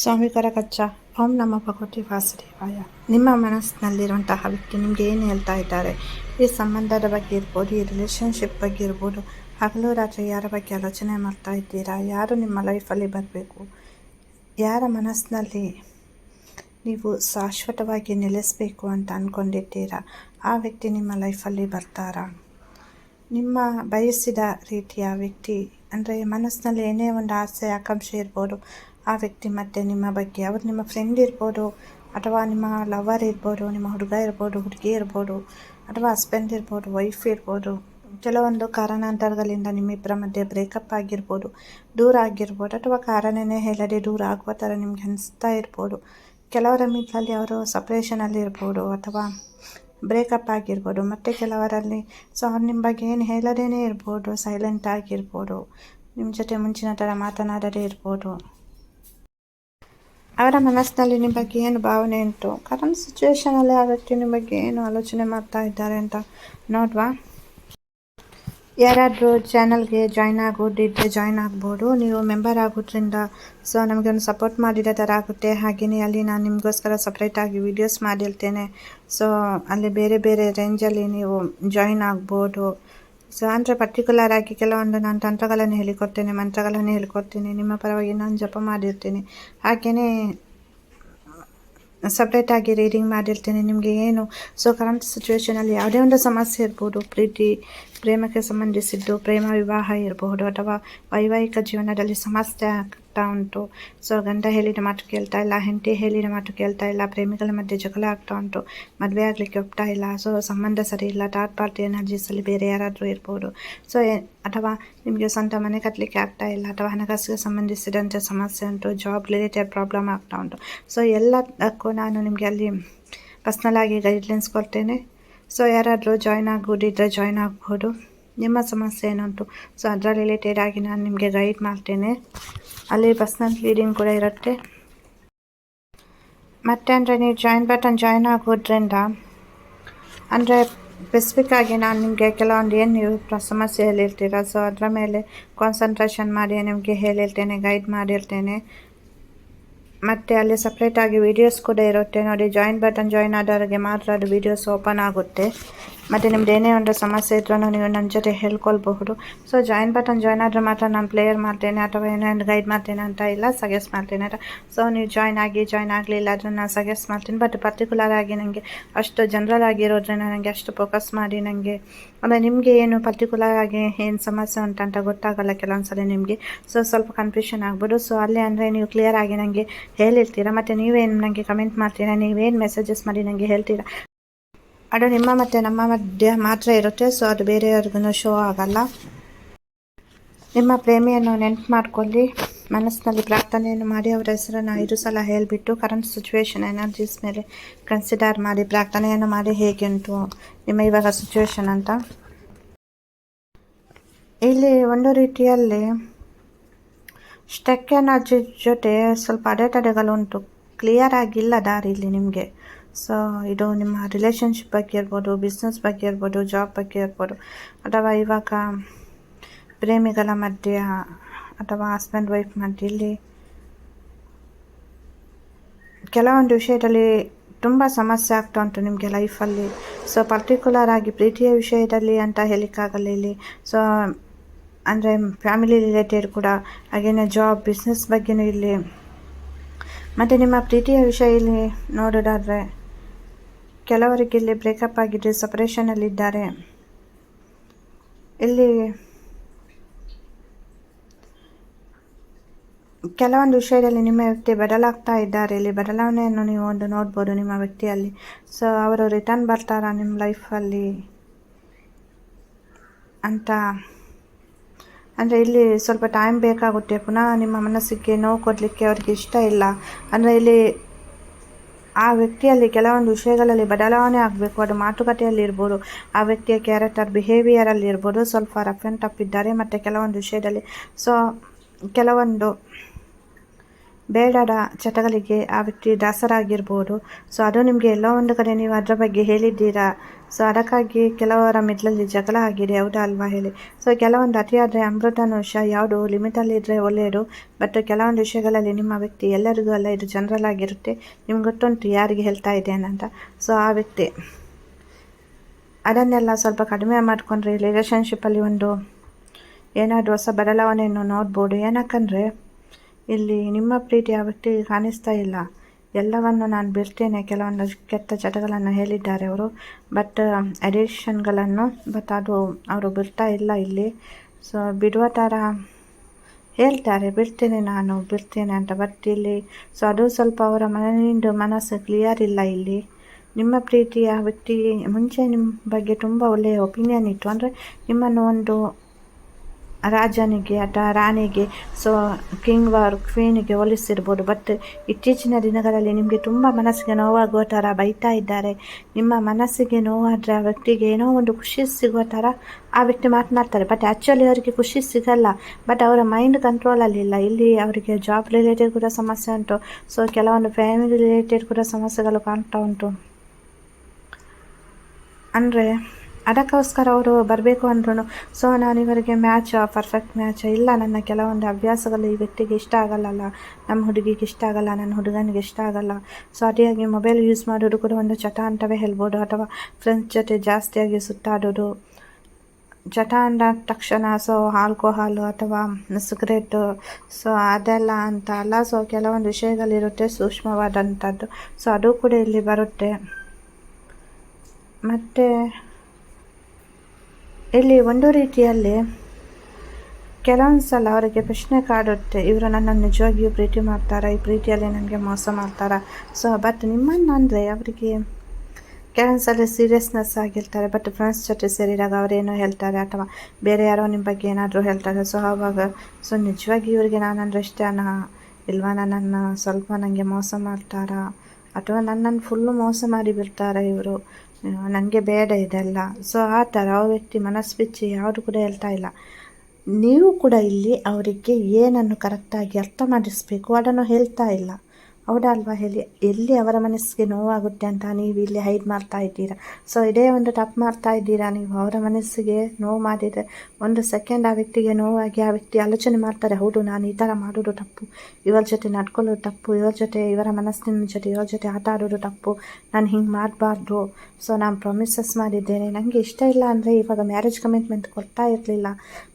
ಸ್ವಾಮಿ ಕಚ್ಚ. ಓಂ ನಮ್ಮ ಭಗವತಿ ವಾಸುದೇವಾಯ ನಿಮ್ಮ ಮನಸ್ಸಿನಲ್ಲಿರುವಂತಹ ವ್ಯಕ್ತಿ ನಿಮಗೆ ಏನು ಹೇಳ್ತಾ ಇದ್ದಾರೆ? ಈ ಸಂಬಂಧದ ಬಗ್ಗೆ ಇರ್ಬೋದು, ಈ ರಿಲೇಷನ್ಶಿಪ್ ಬಗ್ಗೆ ಇರ್ಬೋದು. ಹಗಲು ರಾತ್ರಿ ಯಾರ ಬಗ್ಗೆ ಆಲೋಚನೆ ಮಾಡ್ತಾ ಇದ್ದೀರಾ? ಯಾರು ನಿಮ್ಮ ಲೈಫಲ್ಲಿ ಬರಬೇಕು? ಯಾರ ಮನಸ್ಸಿನಲ್ಲಿ ನೀವು ಶಾಶ್ವತವಾಗಿ ನೆಲೆಸಬೇಕು ಅಂತ ಅಂದ್ಕೊಂಡಿದ್ದೀರಾ ಆ ವ್ಯಕ್ತಿ ನಿಮ್ಮ ಲೈಫಲ್ಲಿ ಬರ್ತಾರಾ? ನಿಮ್ಮ ಬಯಸಿದ ರೀತಿಯ ವ್ಯಕ್ತಿ, ಅಂದರೆ ಮನಸ್ಸಿನಲ್ಲಿ ಏನೇ ಒಂದು ಆಸೆ, ಆಕಾಂಕ್ಷೆ ಇರ್ಬೋದು ಆ ವ್ಯಕ್ತಿ ಮತ್ತು ನಿಮ್ಮ ಬಗ್ಗೆ ಅವ್ರು ನಿಮ್ಮ ಫ್ರೆಂಡ್ ಇರ್ಬೋದು, ಅಥವಾ ನಿಮ್ಮ ಲವರ್ ಇರ್ಬೋದು, ನಿಮ್ಮ ಹುಡುಗ ಇರ್ಬೋದು, ಹುಡುಗಿ ಇರ್ಬೋದು, ಅಥವಾ ಹಸ್ಬೆಂಡ್ ಇರ್ಬೋದು ವೈಫ್ ಇರ್ಬೋದು, ಕೆಲವೊಂದು ಕಾರಣಾಂತರಗಳಿಂದ ನಿಮ್ಮಿಬ್ಬರ ಮಧ್ಯೆ ಬ್ರೇಕಪ್ ಆಗಿರ್ಬೋದು, ದೂರ ಆಗಿರ್ಬೋದು, ಅಥವಾ ಕಾರಣನೇ ಹೇಳದೆ ದೂರ ಆಗುವ ಥರ ನಿಮ್ಗೆ ಅನಿಸ್ತಾ ಇರ್ಬೋದು, ಕೆಲವರ ಮಿದ್ದಲ್ಲಿ ಅವರು ಸಪ್ರೇಷನಲ್ಲಿ ಇರ್ಬೋದು, ಅಥವಾ ಬ್ರೇಕಪ್ ಆಗಿರ್ಬೋದು, ಮತ್ತು ಕೆಲವರಲ್ಲಿ ಸೊ ಅವ್ರು ನಿಮ್ಮ ಬಗ್ಗೆ ಏನು ಹೇಳದೇ ಇರ್ಬೋದು ಸೈಲೆಂಟ್ ಆಗಿರ್ಬೋದು ನಿಮ್ಮ ಜೊತೆ ಮುಂಚಿನ ಥರ ಮಾತನಾಡದೇ ಇರ್ಬೋದು. ಅವರ ಮನಸ್ಸಿನಲ್ಲಿ ಬಗ್ಗೆ ಏನು ಭಾವನೆ ಉಂಟು? ಕರೆಂಟ್ ಸಿಚುವೇಶನಲ್ಲಿ ಆ ವ್ಯಕ್ತಿ ಬಗ್ಗೆ ಏನು ಆಲೋಚನೆ ಮಾಡ್ತಾ ಇದ್ದಾರೆ ಅಂತ ನೋಡುವ? ಯಾರಾದರೂ ಚಾನಲ್ಗೆ ಜಾಯ್ನ್ ಆಗೋದಿದ್ದರೆ ಜಾಯ್ನ್ ಆಗ್ಬೋದು. ನೀವು ಮೆಂಬರ್ ಆಗೋದ್ರಿಂದ ಸೊ ನಮಗೆ ಒಂದು ಸಪೋರ್ಟ್ ಮಾಡಿದ ಥರ ಆಗುತ್ತೆ. ಹಾಗೆಯೇ ಅಲ್ಲಿ ನಾನು ನಿಮಗೋಸ್ಕರ ಸಪ್ರೇಟಾಗಿ ವೀಡಿಯೋಸ್ ಮಾಡಿರ್ತೇನೆ ಸೊ ಅಲ್ಲಿ ಬೇರೆ ಬೇರೆ ರೇಂಜಲ್ಲಿ ನೀವು ಜಾಯ್ನ್ ಆಗ್ಬೋದು. ಸೊ ಅಂದರೆ ಪರ್ಟಿಕ್ಯುಲರ್ ಆಗಿ ಕೆಲವೊಂದು ನಾನು ತಂತ್ರಗಳನ್ನು ಹೇಳಿಕೊಡ್ತೇನೆ, ಮಂತ್ರಗಳನ್ನು ಹೇಳಿಕೊಡ್ತೇನೆ, ನಿಮ್ಮ ಪರವಾಗಿ ನಾನು ಜಪ ಮಾಡಿರ್ತೇನೆ. ಹಾಗೆಯೇ ಸಪ್ರೇಟಾಗಿ ರೀಡಿಂಗ್ ಮಾಡಿರ್ತೇನೆ. ನಿಮಗೆ ಏನು ಸೊ ಕರೆಂಟ್ ಸಿಚುವೇಷನಲ್ಲಿ ಯಾವುದೇ ಒಂದು ಸಮಸ್ಯೆ ಇರ್ಬೋದು ಪ್ರೀತಿ ಪ್ರೇಮಕ್ಕೆ ಸಂಬಂಧಿಸಿದ್ದು, ಪ್ರೇಮ ವಿವಾಹ ಇರಬಹುದು ಅಥವಾ ವೈವಾಹಿಕ ಜೀವನದಲ್ಲಿ ಸಮಸ್ಯೆ ಆಗ್ತಾ ಉಂಟು. ಸೊ ಗಂಡ ಹೇಳಿದ ಮಾತು ಕೇಳ್ತಾ ಇಲ್ಲ, ಹೆಂಡತಿ ಹೇಳಿದ ಮಾತು ಕೇಳ್ತಾ ಇಲ್ಲ, ಪ್ರೇಮಿಗಳ ಮಧ್ಯೆ ಜಗಳ ಆಗ್ತಾ ಉಂಟು, ಮದುವೆ ಆಗಲಿಕ್ಕೆ ಒಪ್ತಾ ಇಲ್ಲ ಸೊ ಸಂಬಂಧ ಸರಿ ಇಲ್ಲ ಥರ್ಡ್ ಪಾರ್ಟಿ ಎನರ್ಜೀಸಲ್ಲಿ ಬೇರೆ ಯಾರಾದರೂ ಇರ್ಬೋದು. ಸೊ ಅಥವಾ ನಿಮಗೆ ಸ್ವಂತ ಮನೆ ಕಟ್ಟಲಿಕ್ಕೆ ಆಗ್ತಾ ಇಲ್ಲ, ಅಥವಾ ಹಣಕಾಸಿಗೆ ಸಂಬಂಧಿಸಿದಂತೆ ಸಮಸ್ಯೆ ಉಂಟು ಜಾಬ್ ರಿಲೇಟೆಡ್ ಪ್ರಾಬ್ಲಮ್ ಆಗ್ತಾ ಉಂಟು. ಸೊ ಎಲ್ಲದಕ್ಕೂ ನಾನು ನಿಮಗೆ ಅಲ್ಲಿ ಪರ್ಸ್ನಲಾಗಿ ಗೈಡ್ಲೈನ್ಸ್ ಕೊಡ್ತೇನೆ. ಸೊ ಯಾರಾದರೂ ಜಾಯ್ನ್ ಆಗ್ಬೋದಿದ್ರೆ ಜಾಯ್ನ್ ಆಗ್ಬೋದು. ನಿಮ್ಮ ಸಮಸ್ಯೆ ಏನುಂಟು ಸೊ ಅದರ ರಿಲೇಟೆಡ್ ಆಗಿ ನಾನು ನಿಮಗೆ ಗೈಡ್ ಮಾಡ್ತೇನೆ. ಅಲ್ಲಿ ಪರ್ಸ್ನಲ್ ಲೀಡಿಂಗ್ ಕೂಡ ಇರುತ್ತೆ. ಮತ್ತೆ ಅಂದರೆ ನೀವು ಜಾಯಿನ್ ಬಟನ್ ಜಾಯ್ನ್ ಆಗೋದ್ರಿಂದ ಅಂದರೆ ಸ್ಪೆಸಿಫಿಕ್ಕಾಗಿ ನಾನು ನಿಮಗೆ ಕೆಲವೊಂದು ಏನು ನೀವು ಸಮಸ್ಯೆ ಹೇಳಿರ್ತೀರ? ಸೊ ಅದರ ಮೇಲೆ ಕಾನ್ಸಂಟ್ರೇಷನ್ ಮಾಡಿ ನಿಮಗೆ ಹೇಳಿರ್ತೇನೆ ಗೈಡ್ ಮಾಡಿರ್ತೇನೆ. ಮತ್ತು ಅಲ್ಲಿ ಸಪ್ರೇಟಾಗಿ ವಿಡಿಯೋಸ್ ಕೂಡ ಇರುತ್ತೆ. ನೋಡಿ ಜಾಯಿನ್ ಬಟನ್ ಜಾಯಿನ್ ಆದವರಿಗೆ ಮಾತ್ರ ಅದು ವೀಡಿಯೋಸ್ ಓಪನ್ ಆಗುತ್ತೆ. ಮತ್ತು ನಿಮ್ದು ಏನೇ ಒಂದು ಸಮಸ್ಯೆ ಇದ್ರೂ ನೀವು ನನ್ನ ಜೊತೆ ಹೇಳ್ಕೊಳ್ಬಹುದು. ಸೊ ಜಾಯಿನ್ ಬಟನ್ ಜಾಯ್ನ್ ಆದರೆ ಮಾತ್ರ ನಾನು ಪ್ಲೇಯರ್ ಮಾಡ್ತೇನೆ ಅಥವಾ ಏನೇನು ಗೈಡ್ ಮಾಡ್ತೇನೆ ಅಂತ ಇಲ್ಲ ಸಜೆಸ್ಟ್ ಮಾಡ್ತೇನೆ ಅಂತ. ಸೊ ನೀವು ಜಾಯ್ನ್ ಆಗಿ ಜಾಯ್ನ್ ಆಗಲಿಲ್ಲ ಅದನ್ನು ನಾನು ಸಜೆಸ್ಟ್ ಮಾಡ್ತೀನಿ. ಬಟ್ ಪರ್ಟಿಕ್ಯುಲರ್ ಆಗಿ ನನಗೆ ಅಷ್ಟು ಜನರಲ್ ಆಗಿರೋದ್ರಿಂದ ನನಗೆ ಅಷ್ಟು ಫೋಕಸ್ ಮಾಡಿ ನನಗೆ ಅಂದರೆ ನಿಮಗೆ ಏನು ಪರ್ಟಿಕ್ಯುಲರ್ ಆಗಿ ಏನು ಸಮಸ್ಯೆ ಉಂಟಂತ ಗೊತ್ತಾಗಲ್ಲ ಕೆಲವೊಂದು ಸಲ ನಿಮಗೆ. ಸೊ ಸ್ವಲ್ಪ ಕನ್ಫ್ಯೂಷನ್ ಆಗ್ಬೋದು ಸೊ ಅಲ್ಲಿ ಅಂದರೆ ನೀವು ಕ್ಲಿಯರ್ ಆಗಿ ನನಗೆ ಹೇಳಿರ್ತೀರಾ? ಮತ್ತು ನೀವೇನು ನನಗೆ ಕಮೆಂಟ್ ಮಾಡ್ತೀರಾ? ನೀವೇನು ಮೆಸೇಜಸ್ ಮಾಡಿ ನನಗೆ ಹೇಳ್ತೀರಾ? ಅದು ನಿಮ್ಮ ಮತ್ತು ನಮ್ಮ ಮಧ್ಯ ಮಾತ್ರ ಇರುತ್ತೆ. ಸೊ ಅದು ಬೇರೆಯವ್ರಿಗೂ ಶೋ ಆಗಲ್ಲ. ನಿಮ್ಮ ಪ್ರೇಮಿಯನ್ನು ನೆನ್ಪು ಮಾಡ್ಕೊಳ್ಳಿ. ಮನಸ್ಸಿನಲ್ಲಿ ಪ್ರಾರ್ಥನೆಯನ್ನು ಮಾಡಿ ಅವರ ಹೆಸರನ್ನು ಐದು ಸಲ ಹೇಳಿಬಿಟ್ಟು ಕರೆಂಟ್ ಸಿಚುವೇಶನ್ ಎನರ್ಜೀಸ್ ಮೇಲೆ ಕನ್ಸಿಡರ್ ಮಾಡಿ ಪ್ರಾರ್ಥನೆಯನ್ನು ಮಾಡಿ ಹೇಗೆ ಉಂಟು ನಿಮ್ಮ ಇವಾಗ ಸಿಚುವೇಶನ್ ಅಂತ? ಇಲ್ಲಿ ಒಂದು ರೀತಿಯಲ್ಲಿ ಸ್ಟೆಕ್ ಎನರ್ಜಿ ಜೊತೆ ಸ್ವಲ್ಪ ಅಡೆತಡೆಗಳುಂಟು. ಕ್ಲಿಯರ್ ಆಗಿಲ್ಲ ದಾರಿ ಇಲ್ಲಿ ನಿಮಗೆ. ಸೊ ಇದು ನಿಮ್ಮ ರಿಲೇಷನ್ಶಿಪ್ ಬಗ್ಗೆ ಇರ್ಬೋದು ಬಿಸ್ನೆಸ್ ಬಗ್ಗೆ ಇರ್ಬೋದು ಜಾಬ್ ಬಗ್ಗೆ ಇರ್ಬೋದು. ಅಥವಾ ಇವಾಗ ಪ್ರೇಮಿಗಳ ಮಧ್ಯೆ ಅಥವಾ ಹಸ್ಬೆಂಡ್ ವೈಫ್ ಮಧ್ಯೆ ಇಲ್ಲಿ ಕೆಲವೊಂದು ವಿಷಯದಲ್ಲಿ ತುಂಬ ಸಮಸ್ಯೆ ಆಗ್ತಾ ಉಂಟು ನಿಮಗೆ ಲೈಫಲ್ಲಿ ಸೊ ಪರ್ಟಿಕ್ಯುಲರ್ ಆಗಿ ಪ್ರೀತಿಯ ವಿಷಯದಲ್ಲಿ ಅಂತ ಹೇಳಿಕ್ಕಾಗಲ್ಲ ಇಲ್ಲಿ. ಸೊ ಅಂದರೆ ಫ್ಯಾಮಿಲಿ ರಿಲೇಟೆಡ್ ಕೂಡ ಹಾಗೆಯೇ ಜಾಬ್ ಬಿಸ್ನೆಸ್ ಬಗ್ಗೆಯೂ ಇಲ್ಲಿ. ಮತ್ತು ನಿಮ್ಮ ಪ್ರೀತಿಯ ವಿಷಯ ಇಲ್ಲಿ ನೋಡೋದಾದರೆ, ಕೆಲವರಿಗೆ ಇಲ್ಲಿ ಬ್ರೇಕಪ್ ಆಗಿದ್ದರೆ ಸಪ್ರೇಷನಲ್ಲಿದ್ದಾರೆ ಇಲ್ಲಿ ಕೆಲವೊಂದು ವಿಷಯದಲ್ಲಿ ನಿಮ್ಮ ವ್ಯಕ್ತಿ ಬದಲಾಗ್ತಾ ಇದ್ದಾರೆ. ಇಲ್ಲಿ ಬದಲಾವಣೆಯನ್ನು ನೀವು ಒಂದು ನೋಡ್ಬೋದು ನಿಮ್ಮ ವ್ಯಕ್ತಿಯಲ್ಲಿ. ಸೊ ಅವರು ರಿಟರ್ನ್ ಬರ್ತಾರಾ ನಿಮ್ಮ ಲೈಫಲ್ಲಿ ಅಂತ. ಅಂದರೆ ಇಲ್ಲಿ ಸ್ವಲ್ಪ ಟೈಮ್ ಬೇಕಾಗುತ್ತೆ. ಪುನಃ ನಿಮ್ಮ ಮನಸ್ಸಿಗೆ ನೋವು ಕೊಡಲಿಕ್ಕೆ ಅವ್ರಿಗೆ ಇಷ್ಟ ಇಲ್ಲ. ಅಂದರೆ ಇಲ್ಲಿ ಆ ವ್ಯಕ್ತಿಯಲ್ಲಿ ಕೆಲವೊಂದು ವಿಷಯಗಳಲ್ಲಿ ಬದಲಾವಣೆ ಆಗಬೇಕು. ಅದು ಮಾತುಕತೆಯಲ್ಲಿ ಇರ್ಬೋದು. ಆ ವ್ಯಕ್ತಿಯ ಕ್ಯಾರೆಕ್ಟರ್ ಬಿಹೇವಿಯರಲ್ಲಿ ಇರ್ಬೋದು. ಸ್ವಲ್ಪ ರಫ್ ಆ್ಯಂಡ್ ಟಫ್ ಇದ್ದಾರೆ. ಮತ್ತು ಕೆಲವೊಂದು ವಿಷಯದಲ್ಲಿ. ಸೊ ಕೆಲವೊಂದು ಬೇಡದ ಚಟಗಳಿಗೆ ಆ ವ್ಯಕ್ತಿ ದಾಸರಾಗಿರ್ಬೋದು. ಸೊ ಅದು ನಿಮಗೆ ಎಲ್ಲೋ ಒಂದು ಕಡೆ ನೀವು ಅದರ ಬಗ್ಗೆ ಹೇಳಿದ್ದೀರಾ? ಸೊ ಅದಕ್ಕಾಗಿ ಕೆಲವರ ಮಿಡ್ಲಲ್ಲಿ ಜಗಳ ಆಗಿದೆ, ಹೌದಾ ಅಲ್ವಾ ಹೇಳಿ? ಸೊ ಕೆಲವೊಂದು ಅತಿಯಾದರೆ ಅಮೃತಾನುಷ ಯಾವುದು ಲಿಮಿಟಲ್ಲಿ ಇದ್ದರೆ ಒಳ್ಳೆಯದು ಬಟ್ ಕೆಲವೊಂದು ವಿಷಯಗಳಲ್ಲಿ ನಿಮ್ಮ ವ್ಯಕ್ತಿ ಎಲ್ಲರಿಗೂ ಅಲ್ಲ, ಇದು ಜನರಲ್ ಆಗಿರುತ್ತೆ. ನಿಮ್ಗೆ ಗೊತ್ತುಂಟು ಯಾರಿಗೆ ಹೇಳ್ತಾ ಇದ್ದೇನೆ ಅಂತ ಸೊ ಆ ವ್ಯಕ್ತಿ ಅದನ್ನೆಲ್ಲ ಸ್ವಲ್ಪ ಕಡಿಮೆ ಮಾಡಿಕೊಂಡ್ರೆ ರಿಲೇಷನ್ಶಿಪ್ಪಲ್ಲಿ ಒಂದು ಏನಾದರೂ ಹೊಸ ಬದಲಾವಣೆಯನ್ನು ನೋಡ್ಬೋದು. ಏನಕ್ಕಂದರೆ ಇಲ್ಲಿ ನಿಮ್ಮ ಪ್ರೀತಿ ವ್ಯಕ್ತಿಗೆ ಕಾಣಿಸ್ತಾ ಇಲ್ಲ. ಎಲ್ಲವನ್ನು ನಾನು ಬಿಡ್ತೇನೆ. ಕೆಲವೊಂದು ಕೆಟ್ಟ ಚಟಗಳನ್ನು ಹೇಳಿದ್ದಾರೆ ಅವರು. ಬಟ್ ಅಡಿಕ್ಷನ್ಗಳನ್ನು ಬಟ್ ಅದು ಅವರು ಬಿಡ್ತಾ ಇಲ್ಲ ಇಲ್ಲಿ. ಸೊ ಬಿಡುವ ಥರ ಹೇಳ್ತಾರೆ. ಬಿಡ್ತೇನೆ ನಾನು, ಬಿಡ್ತೇನೆ ಅಂತ. ಬಟ್ ಇಲ್ಲಿ ಸೊ ಅದು ಸ್ವಲ್ಪ ಅವರ ಮನೆಯಿಂದ ಮನಸ್ಸು ಕ್ಲಿಯರ್ ಇಲ್ಲ ಇಲ್ಲಿ. ನಿಮ್ಮ ಪ್ರೀತಿಯ ವ್ಯಕ್ತಿ ಮುಂಚೆ ನಿಮ್ಮ ಬಗ್ಗೆ ತುಂಬ ಒಳ್ಳೆಯ ಒಪಿನಿಯನ್ ಇತ್ತು. ಅಂದರೆ ನಿಮ್ಮನ್ನು ಒಂದು ರಾಜನಿಗೆ ಅಥವಾ ರಾಣಿಗೆ ಸೊ ಕಿಂಗ್ ವಾರ್ ಕ್ವೀನಿಗೆ ಹೋಲಿಸಿರ್ಬೋದು. ಬಟ್ ಇತ್ತೀಚಿನ ದಿನಗಳಲ್ಲಿ ನಿಮಗೆ ತುಂಬ ಮನಸ್ಸಿಗೆ ನೋವಾಗುವ ಥರ ಬೈತಾ ಇದ್ದಾರೆ. ನಿಮ್ಮ ಮನಸ್ಸಿಗೆ ನೋವಾದರೆ ಆ ವ್ಯಕ್ತಿಗೆ ಏನೋ ಒಂದು ಖುಷಿ ಸಿಗುವ ಥರ ಆ ವ್ಯಕ್ತಿ ಮಾತನಾಡ್ತಾರೆ. ಬಟ್ ಆ್ಯಕ್ಚುಲಿ ಅವರಿಗೆ ಖುಷಿ ಸಿಗಲ್ಲ. ಬಟ್ ಅವರ ಮೈಂಡ್ ಕಂಟ್ರೋಲಲ್ಲಿಲ್ಲ ಇಲ್ಲಿ. ಅವರಿಗೆ ಜಾಬ್ ರಿಲೇಟೆಡ್ ಕೂಡ ಸಮಸ್ಯೆ ಉಂಟು. ಸೊ ಕೆಲವೊಂದು ಫ್ಯಾಮಿಲಿ ರಿಲೇಟೆಡ್ ಕೂಡ ಸಮಸ್ಯೆಗಳು ಕಾಣ್ತಾ ಉಂಟು. ಅಂದರೆ ಅದಕ್ಕೋಸ್ಕರ ಅವರು ಬರಬೇಕು ಅಂದ್ರೂ ಸೊ, ನಾನು ಇವರಿಗೆ ಮ್ಯಾಚ್ ಪರ್ಫೆಕ್ಟ್ ಮ್ಯಾಚ್? ಇಲ್ಲ, ನನ್ನ ಕೆಲವೊಂದು ಹವ್ಯಾಸಗಳು ಈ ವ್ಯಕ್ತಿಗೆ ಇಷ್ಟ ಆಗಲ್ಲಲ್ಲ. ನಮ್ಮ ಹುಡುಗಿಗೆ ಇಷ್ಟ ಆಗಲ್ಲ, ನನ್ನ ಹುಡುಗನಿಗೆ ಇಷ್ಟ ಆಗಲ್ಲ. ಸೊ ಅತಿಯಾಗಿ ಮೊಬೈಲ್ ಯೂಸ್ ಮಾಡೋದು ಕೂಡ ಒಂದು ಚಟ ಅಂತವೇ ಹೇಳ್ಬೋದು. ಅಥವಾ ಫ್ರೆಂಡ್ಸ್ ಜೊತೆ ಜಾಸ್ತಿಯಾಗಿ ಸುತ್ತಾಡೋದು. ಚಟ ಅಂದ ತಕ್ಷಣ ಸೊ ಆಲ್ಕೋಹಾಲು ಅಥವಾ ಸಿಗರೇಟು ಸೊ ಅದೆಲ್ಲ ಅಂತ ಅಲ್ಲ. ಸೊ ಕೆಲವೊಂದು ವಿಷಯಗಳಿರುತ್ತೆ ಸೂಕ್ಷ್ಮವಾದಂಥದ್ದು ಸೊ ಅದು ಕೂಡ ಇಲ್ಲಿ ಬರುತ್ತೆ. ಮತ್ತು ಇಲ್ಲಿ ಒಂದು ರೀತಿಯಲ್ಲಿ ಕೆಲವೊಂದು ಸಲ ಅವರಿಗೆ ಪ್ರಶ್ನೆ ಕಾಡುತ್ತೆ, ಇವರು ನನ್ನನ್ನು ನಿಜವಾಗಿಯೂ ಪ್ರೀತಿ ಮಾಡ್ತಾರಾ? ಈ ಪ್ರೀತಿಯಲ್ಲಿ ನನಗೆ ಮೋಸ ಮಾಡ್ತಾರಾ? ಸೊ ಬಟ್ ನಿಮ್ಮನ್ನು ಅಂದರೆ ಅವರಿಗೆ ಕೆಲವೊಂದು ಸಲ ಸೀರಿಯಸ್ನೆಸ್ ಆಗಿರ್ತಾರೆ ಬಟ್ ಫ್ರೆಂಡ್ಸ್ ಜೊತೆ ಸೇರಿದಾಗ ಅವರೇನೋ ಹೇಳ್ತಾರೆ ಅಥವಾ ಬೇರೆ ಯಾರೋ ನಿಮ್ಮ ಬಗ್ಗೆ ಏನಾದರೂ ಹೇಳ್ತಾರೆ. ಸೊ ಆವಾಗ ಸೊ ನಿಜವಾಗಿ ಇವರಿಗೆ ನಾನಂದ್ರೆ ಇಷ್ಟ ಇಲ್ವಾ ನನ್ನನ್ನು ಸ್ವಲ್ಪ ನನಗೆ ಮೋಸ ಮಾಡ್ತಾರಾ? ಅಥವಾ ನನ್ನನ್ನು ಫುಲ್ಲು ಮೋಸ ಮಾಡಿ ಬಿಡ್ತಾರಾ ಇವರು? ನನಗೆ ಬೇಡ ಇದೆಲ್ಲ. ಸೊ ಆ ಥರ ಆ ವ್ಯಕ್ತಿ ಮನಸ್ಸು ಯಾವುದು ಕೂಡ ಹೇಳ್ತಾ ಇಲ್ಲ. ನೀವು ಕೂಡ ಇಲ್ಲಿ ಅವರಿಗೆ ಏನನ್ನು ಕರೆಕ್ಟಾಗಿ ಅರ್ಥ ಮಾಡಿಸ್ಬೇಕು ಅದನ್ನು ಹೇಳ್ತಾ ಇಲ್ಲ. ಹೌದಲ್ವಾ ಹೇಳಿ? ಎಲ್ಲಿ ಅವರ ಮನಸ್ಸಿಗೆ ನೋವಾಗುತ್ತೆ ಅಂತ ನೀವು ಇಲ್ಲಿ ಹೈಡ್ ಮಾಡ್ತಾ ಇದ್ದೀರಾ? ಸೊ ಇದೇ ಒಂದು ತಪ್ಪು ಮಾಡ್ತಾ ಇದ್ದೀರಾ ನೀವು? ಅವರ ಮನಸ್ಸಿಗೆ ನೋವು ಮಾಡಿದರೆ, ಒಂದು ಸೆಕೆಂಡ್ ಆ ವ್ಯಕ್ತಿಗೆ ನೋವಾಗಿ ಆ ವ್ಯಕ್ತಿ ಆಲೋಚನೆ ಮಾಡ್ತಾರೆ, ಹೌದು, ನಾನು ಈ ಥರ ಮಾಡೋದು ತಪ್ಪು. ಇವರ ಜೊತೆ ನಡ್ಕೊಳ್ಳೋದು ತಪ್ಪು. ಇವರ ಜೊತೆ, ಇವರ ಮನಸ್ಸಿನ ಜೊತೆ, ಇವರ ಜೊತೆ ಆಟ ಆಡೋದು ತಪ್ಪು. ನಾನು ಹಿಂಗೆ ಮಾಡಬಾರ್ದು. ಸೊ ನಾನು ಪ್ರಾಮಿಸಸ್ ಮಾಡಿದ್ದೇನೆ. ನನಗೆ ಇಷ್ಟ ಇಲ್ಲ ಅಂದರೆ ಇವಾಗ ಮ್ಯಾರೇಜ್ ಕಮಿಟ್ಮೆಂಟ್ ಕೊಡ್ತಾ ಇರಲಿಲ್ಲ.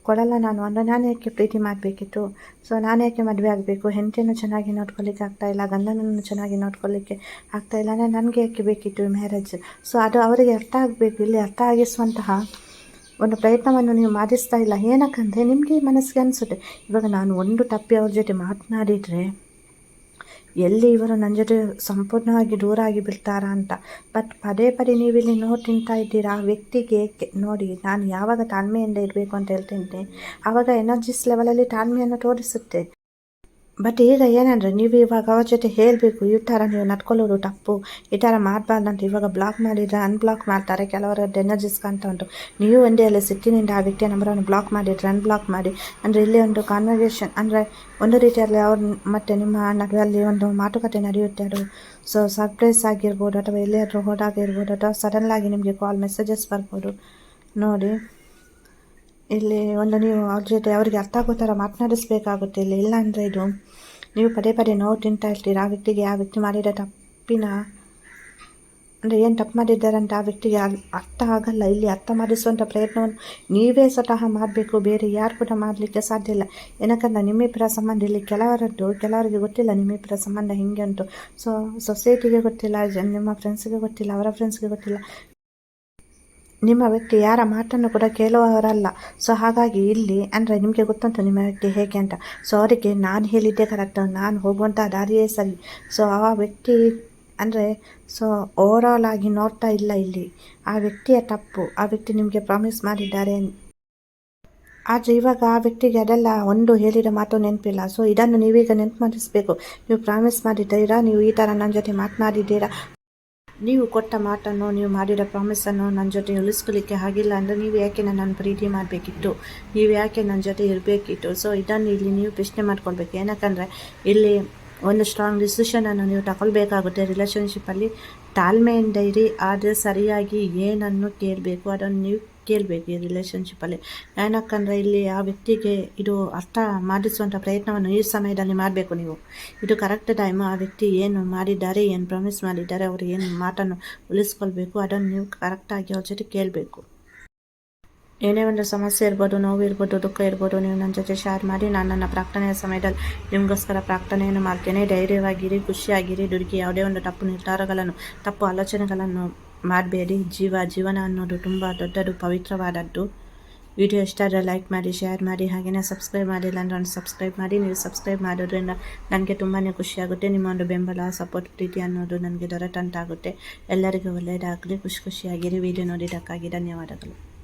ಕೊಡಲ್ಲ ನಾನು. ಅಂದರೆ ನಾನು ಯಾಕೆ ಪ್ರೀತಿ ಮಾಡಬೇಕಿತ್ತು? ಸೊ ನಾನು ಯಾಕೆ ಮದುವೆ ಆಗಬೇಕು? ಹೆಂಡತಿಯನ್ನು ಚೆನ್ನಾಗಿ ನೋಡ್ಕೊಳ್ಳಿಕ್ಕೆ ಆಗ್ತಾಯಿಲ್ಲ ಗಂಡನನ್ನು ಚೆನ್ನಾಗಿ ನೋಡ್ಕೊಳ್ಳಿಕ್ಕೆ ಇಲ್ಲ. ಅಂದರೆ ನನಗೆ ಯಾಕೆ ಬೇಕಿತ್ತು ಮ್ಯಾರೇಜ್ ಸೊ ಅದು ಅವರಿಗೆ ಅರ್ಥ ಆಗಬೇಕು. ಇಲ್ಲಿ ಅರ್ಥ ಆಗಿಸುವಂತಹ ಒಂದು ಪ್ರಯತ್ನವನ್ನು ನೀವು ಮಾಡಿಸ್ತಾ ಇಲ್ಲ. ಏನಕ್ಕಂದರೆ ನಿಮಗೆ ಮನಸ್ಸಿಗೆ ಅನಿಸುತ್ತೆ, ಇವಾಗ ನಾನು ಒಂದು ತಪ್ಪಿ ಅವ್ರ ಜೊತೆ ಮಾತನಾಡಿದರೆ ಎಲ್ಲಿ ಇವರು ನನ್ನ ಜೊತೆ ಸಂಪೂರ್ಣವಾಗಿ ದೂರ ಆಗಿ ಬಿಡ್ತಾರಾ ಅಂತ. ಬಟ್ ಪದೇ ಪದೇ ನೀವಿಲ್ಲಿ ನೋಡಿ ತಿಂತಾ ಇದ್ದೀರಾ? ಆ ವ್ಯಕ್ತಿಗೆ ನೋಡಿ, ನಾನು ಯಾವಾಗ ತಾಳ್ಮೆಯಿಂದ ಇರಬೇಕು ಅಂತ ಹೇಳ್ತೀನಿ ಆವಾಗ ಎನರ್ಜಿಸ್ ಲೆವೆಲಲ್ಲಿ ತಾಳ್ಮೆಯನ್ನು ತೋರಿಸುತ್ತೆ. ಬಟ್ ಈಗ ಏನಂದರೆ, ನೀವು ಇವಾಗ ಅವ್ರ ಜೊತೆ ಹೇಳಬೇಕು, ಈ ಥರ ನೀವು ನಡ್ಕೊಳ್ಳೋದು ತಪ್ಪು, ಈ ಥರ ಮಾಡಬಾರ್ದಂತ ಇವಾಗ ಬ್ಲಾಕ್ ಮಾಡಿದರೆ ಅನ್ಬ್ಲಾಕ್ ಮಾಡ್ತಾರೆ ಕೆಲವರದ್ದು ಎನರ್ಜಿಸ್ ಅಂತ ಉಂಟು. ನೀವು ಒಂದೇ ಅಲ್ಲಿ, ಸಿಟ್ಟಿನಿಂದ ಆ ವ್ಯಕ್ತಿಯ ನಂಬರನ್ನು ಬ್ಲಾಕ್ ಮಾಡಿದರೆ ಅನ್ಬ್ಲಾಕ್ ಮಾಡಿ. ಅಂದರೆ ಇಲ್ಲಿ ಒಂದು ಕಾನ್ವರ್ಸೇಷನ್ ಅಂದರೆ ಒಂದು ರೀತಿಯಲ್ಲಿ ಅವ್ರು ಮತ್ತು ನಿಮ್ಮ ನಡುವಲ್ಲಿ ಒಂದು ಮಾತುಕತೆ ನಡೆಯುತ್ತೆ ಅದು. ಸೊ ಸರ್ಪ್ರೈಸ್ ಆಗಿರ್ಬೋದು, ಅಥವಾ ಎಲ್ಲಿಯಾದರೂ ಹೋದಾಗಿರ್ಬೋದು ಅಥವಾ ಸಡನ್ಲಾಗಿ ನಿಮಗೆ ಕಾಲ್ ಮೆಸೇಜಸ್ ಬರ್ಬೋದು. ನೋಡಿ. ಇಲ್ಲಿ ಒಂದು ನೀವು ಅವ್ರ ಜೊತೆ ಅವರಿಗೆ ಅರ್ಥ ಆಗೋ ಥರ ಮಾತನಾಡಿಸ್ಬೇಕಾಗುತ್ತೆ ಇಲ್ಲಿ. ಇಲ್ಲ ಅಂದರೆ ಇದು ನೀವು ಪದೇ ಪದೇ ನೋವು ತಿಂತಾ ಇರ್ತೀರ? ಆ ವ್ಯಕ್ತಿಗೆ ಆ ವ್ಯಕ್ತಿ ಮಾಡಿದ ತಪ್ಪಿನ ಅಂದರೆ ಏನು ತಪ್ಪು ಮಾಡಿದ್ದಾರೆ ಅಂತ ಆ ವ್ಯಕ್ತಿಗೆ ಅರ್ಥ ಆಗಲ್ಲ. ಇಲ್ಲಿ ಅರ್ಥ ಮಾಡಿಸುವಂಥ ಪ್ರಯತ್ನವನ್ನು ನೀವೇ ಸ್ವತಃ ಮಾಡಬೇಕು. ಬೇರೆ ಯಾರು ಕೂಡ ಮಾಡಲಿಕ್ಕೆ ಸಾಧ್ಯ ಇಲ್ಲ. ಏನಕ್ಕಂದ್ರೆ ನಿಮ್ಮಿಬ್ಬರ ಸಂಬಂಧ ಇಲ್ಲಿ ಕೆಲವರದ್ದು, ಕೆಲವರಿಗೆ ಗೊತ್ತಿಲ್ಲ ನಿಮ್ಮಿಬ್ಬರ ಸಂಬಂಧ ಹೇಗೆ ಉಂಟು. ಸೊ ಸೊಸೈಟಿಗೆ ಗೊತ್ತಿಲ್ಲ ನಿಮ್ಮ ಫ್ರೆಂಡ್ಸ್ಗೆ ಗೊತ್ತಿಲ್ಲ, ಅವರ ಫ್ರೆಂಡ್ಸ್ಗೆ ಗೊತ್ತಿಲ್ಲ. ನಿಮ್ಮ ವ್ಯಕ್ತಿ ಯಾರ ಮಾತನ್ನು ಕೂಡ ಕೇಳುವವರಲ್ಲ. ಸೊ ಹಾಗಾಗಿ ಇಲ್ಲಿ, ಅಂದರೆ ನಿಮಗೆ ಗೊತ್ತುಂಟು ನಿಮ್ಮ ವ್ಯಕ್ತಿ ಹೇಗೆ ಅಂತ. ಸೊ ಅವರಿಗೆ ನಾನು ಹೇಳಿದ್ದೆ ಕರೆಕ್ಟ್ ನಾನು ಹೋಗುವಂಥ ದಾರಿಯೇ ಸರಿ. ಸೊ ಆ ವ್ಯಕ್ತಿ, ಅಂದರೆ ಸೊ ಓವರಾಲ್ ಆಗಿ ನೋಡ್ತಾ ಇಲ್ಲ ಇಲ್ಲಿ. ಆ ವ್ಯಕ್ತಿಯ ತಪ್ಪು. ಆ ವ್ಯಕ್ತಿ ನಿಮಗೆ ಪ್ರಾಮಿಸ್ ಮಾಡಿದ್ದಾರೆ. ಆದರೆ ಇವಾಗ ಆ ವ್ಯಕ್ತಿಗೆ ಅದೆಲ್ಲ ಒಂದು ಹೇಳಿದ ಮಾತು ನೆನಪಿಲ್ಲ. ಸೊ ಇದನ್ನು ನೀವೀಗ ನೆನಪು ಮಾಡಿಸ್ಬೇಕು. ನೀವು ಪ್ರಾಮಿಸ್ ಮಾಡಿದ್ದೀರಾ? ನೀವು ಈ ಥರ ನನ್ನ ಜೊತೆ ಮಾತನಾಡಿದ್ದೀರಾ? ನೀವು ಕೊಟ್ಟ ಮಾತನ್ನು, ನೀವು ಮಾಡಿದ ಪ್ರಾಮಿಸನ್ನು ನನ್ನ ಜೊತೆ ಉಳಿಸ್ಕೊಳ್ಳಿಕ್ಕೆ ಆಗಿಲ್ಲ ಅಂದರೆ ನೀವು ಯಾಕೆ ನನ್ನನ್ನು ಪ್ರೀತಿ ಮಾಡಬೇಕಿತ್ತು? ನೀವು ಯಾಕೆ ನನ್ನ ಜೊತೆ ಇರಬೇಕಿತ್ತು? ಸೊ ಇದನ್ನು ಇಲ್ಲಿ ನೀವು ಪ್ರಶ್ನೆ ಮಾಡ್ಕೊಳ್ಬೇಕು. ಏನಕ್ಕಂದರೆ, ಇಲ್ಲಿ ಒಂದು ಸ್ಟ್ರಾಂಗ್ ಡಿಸಿಷನನ್ನು ನೀವು ತಗೊಳ್ಬೇಕಾಗುತ್ತೆ. ರಿಲೇಷನ್ಶಿಪ್ಪಲ್ಲಿ ತಾಳ್ಮೆಯಿಂದ ಇರಿ, ಆದರೆ ಸರಿಯಾಗಿ ಏನನ್ನು ಕೇಳಬೇಕು, ಅದನ್ನು ನೀವು ಕೇಳಬೇಕು ಈ ರಿಲೇಷನ್ಶಿಪ್ಪಲ್ಲಿ ಏನಕ್ಕಂದ್ರೆ ಇಲ್ಲಿ ಆ ವ್ಯಕ್ತಿಗೆ ಇದು ಅರ್ಥ ಮಾಡಿಸುವಂಥ ಪ್ರಯತ್ನವನ್ನು ಈ ಸಮಯದಲ್ಲಿ ಮಾಡಬೇಕು ನೀವು. ಇದು ಕರೆಕ್ಟ್ ಟೈಮ್ ಆ ವ್ಯಕ್ತಿ ಏನು ಮಾಡಿದ್ದಾರೆ, ಏನು ಪ್ರಾಮಿಸ್ ಮಾಡಿದ್ದಾರೆ, ಅವರು ಏನು ಮಾತನ್ನು ಉಳಿಸ್ಕೊಳ್ಬೇಕು, ಅದನ್ನು ನೀವು ಕರೆಕ್ಟಾಗಿ ಅವ್ರ ಜೊತೆ ಕೇಳಬೇಕು. ಏನೇ ಒಂದು ಸಮಸ್ಯೆ ಇರ್ಬೋದು, ನೋವು ಇರ್ಬೋದು, ದುಃಖ ಇರ್ಬೋದು, ನೀವು ನನ್ನ ಜೊತೆ ಶೇರ್ ಮಾಡಿ, ನಾನು ನನ್ನ ಪ್ರಾರ್ಥನೆಯ ಸಮಯದಲ್ಲಿ ನಿಮಗೋಸ್ಕರ ಪ್ರಾರ್ಥನೆಯನ್ನು ಮಾಡ್ತೇನೆ. ಧೈರ್ಯವಾಗಿರಿ, ಖುಷಿಯಾಗಿರಿ, ದುಡುಕಿ, ಯಾವುದೇ ಒಂದು ತಪ್ಪು ನಿರ್ಧಾರಗಳನ್ನು, ತಪ್ಪು ಆಲೋಚನೆಗಳನ್ನು ಮಾಡಬೇಡಿ. ಜೀವ, ಜೀವನ ಅನ್ನೋದು ತುಂಬ ದೊಡ್ಡದು, ಪವಿತ್ರವಾದದ್ದು. ವಿಡಿಯೋ ಇಷ್ಟ ಆದರೆ ಲೈಕ್ ಮಾಡಿ, ಶೇರ್ ಮಾಡಿ ಹಾಗೆಯೇ ಸಬ್ಸ್ಕ್ರೈಬ್ ಮಾಡಿಲ್ಲ ಅಂದರೆ ಒಂದು ಸಬ್ಸ್ಕ್ರೈಬ್ ಮಾಡಿ. ನೀವು ಸಬ್ಸ್ಕ್ರೈಬ್ ಮಾಡೋದ್ರಿಂದ ನನಗೆ ತುಂಬಾ ಖುಷಿಯಾಗುತ್ತೆ. ನಿಮ್ಮ ಒಂದು ಬೆಂಬಲ ಸಪೋರ್ಟ್ ಪ್ರೀತಿ ಅನ್ನೋದು ನನಗೆ ದೊರೆತಂತಾಗುತ್ತೆ. ಎಲ್ಲರಿಗೂ ಒಳ್ಳೆಯದಾಗಲಿ, ಖುಷಿ ಖುಷಿಯಾಗಿರಿ. ವಿಡಿಯೋ ನೋಡಿದ್ದಕ್ಕಾಗಿ ಧನ್ಯವಾದಗಳು.